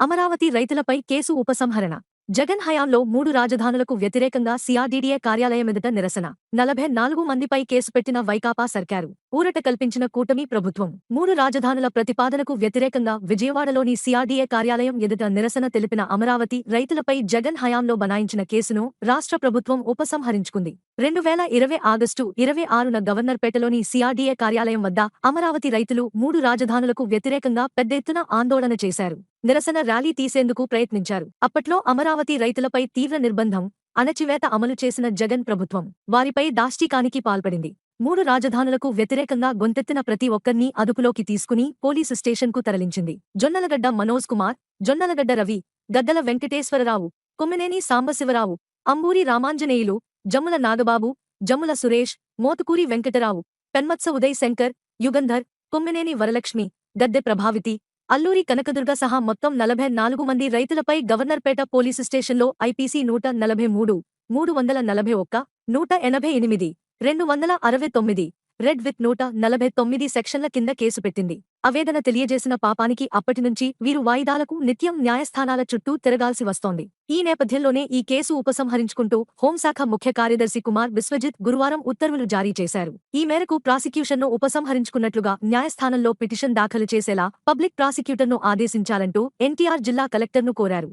అమరావతి రైతులపై కేసు ఉపసంహరణ. జగన్ హయాంలో మూడు రాజధానులకు వ్యతిరేకంగా సీఆర్డీడీఏ కార్యాలయం ఎదుట నిరసన. నలభై నాలుగు మందిపై కేసు పెట్టిన వైకాపా సర్కారు. ఊరట కల్పించిన కూటమి ప్రభుత్వం. మూడు రాజధానుల ప్రతిపాదనకు వ్యతిరేకంగా విజయవాడలోని సిఆర్డీఏ కార్యాలయం ఎదుట నిరసన తెలిపిన అమరావతి రైతులపై జగన్ హయాంలో బనాయించిన కేసును రాష్ట్ర ప్రభుత్వం ఉపసంహరించుకుంది. రెండు వేల ఇరవై ఆగస్టు ఇరవై ఆరున గవర్నర్పేటలోని సిఆర్డీఏ కార్యాలయం వద్ద అమరావతి రైతులు మూడు రాజధానులకు వ్యతిరేకంగా పెద్ద ఎత్తున ఆందోళన చేశారు. నిరసన ర్యాలీ తీసేందుకు ప్రయత్నించారు. అప్పట్లో అమరావతి రైతులపై తీవ్ర నిర్బంధం అణచివేత అమలు చేసిన జగన్ ప్రభుత్వం వారిపై దాష్టీకానికి పాల్పడింది. మూడు రాజధానులకు వ్యతిరేకంగా గొంతెత్తిన ప్రతి ఒక్కర్నీ అదుపులోకి తీసుకుని పోలీసు స్టేషన్కు తరలించింది. జొన్నలగడ్డ మనోజ్ కుమార్ జొన్నలగడ్డ రవి గద్దల వెంకటేశ్వరరావు కొమ్మినేని సాంబశివరావు అంబూరి రామాంజనేయులు జమ్ముల నాగబాబు జమ్ముల సురేష్ మోతుకూరి వెంకటరావు పెన్మత్స ఉదయ్ శంకర్ యుగంధర్ కొమ్మినేని వరలక్ష్మి గద్దె ప్రభావితి అల్లూరి కనకదుర్గ సహా మొత్తం నలభై నాలుగు మంది రైతులపై గవర్నర్పేట పోలీసు స్టేషన్లో ఐపీసీ నూట నలభై మూడు మూడు వందల నలభై ఒక్క నూట ఎనభై ఎనిమిది రెండు వందల అరవై తొమ్మిది రెడ్ విత్ నూట నలభై తొమ్మిది సెక్షన్ల కింద కేసు పెట్టింది. ఆవేదన తెలియజేసిన పాపానికి అప్పటినుంచి వీరు వాయిదాలకు నిత్యం న్యాయస్థానాల చుట్టూ తిరగాల్సి వస్తోంది. ఈ నేపథ్యంలోనే ఈ కేసు ఉపసంహరించుకుంటూ హోంశాఖ ముఖ్య కార్యదర్శి కుమార్ విశ్వజిత్ గురువారం ఉత్తర్వులు జారీ చేశారు. ఈ మేరకు ప్రాసిక్యూషన్ను ఉపసంహరించుకున్నట్లుగా న్యాయస్థానంలో పిటిషన్ దాఖలు చేసేలా పబ్లిక్ ప్రాసిక్యూటర్ను ఆదేశించాలంటూ ఎన్టీఆర్ జిల్లా కలెక్టర్ను కోరారు.